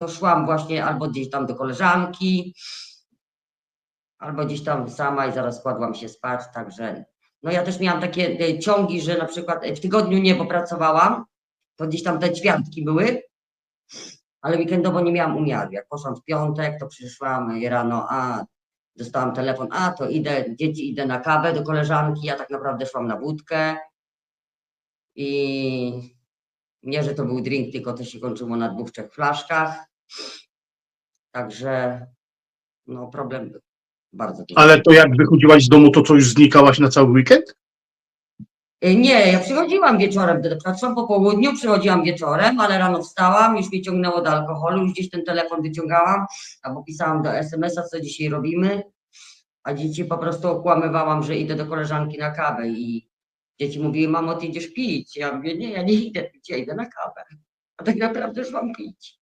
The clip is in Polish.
to szłam właśnie albo gdzieś tam do koleżanki, albo gdzieś tam sama i zaraz kładłam się spać, także no ja też miałam takie e, ciągi, że na przykład e, w tygodniu nie, bo pracowałam, to gdzieś tam te ćwiartki były, ale weekendowo nie miałam umiaru. Jak poszłam w piątek, to przyszłam rano, a dostałam telefon, a to idę, dzieci idę na kawę do koleżanki, ja tak naprawdę szłam na wódkę i nie, że to był drink, tylko to się kończyło na dwóch, trzech flaszkach. Także no problem był bardzo duży. Ale to jak wychodziłaś z domu, to co już znikałaś na cały weekend? Y, Nie, ja przychodziłam wieczorem, do pracy po południu, przychodziłam wieczorem, ale rano wstałam, już mnie ciągnęło do alkoholu, już gdzieś ten telefon wyciągałam, albo pisałam do SMS-a, co dzisiaj robimy, a dzieci po prostu okłamywałam, że idę do koleżanki na kawę i dzieci mówiły, mamo, ty idziesz pić. Ja mówię, nie, ja nie idę pić, ja idę na kawę. A tak naprawdę szłam pić.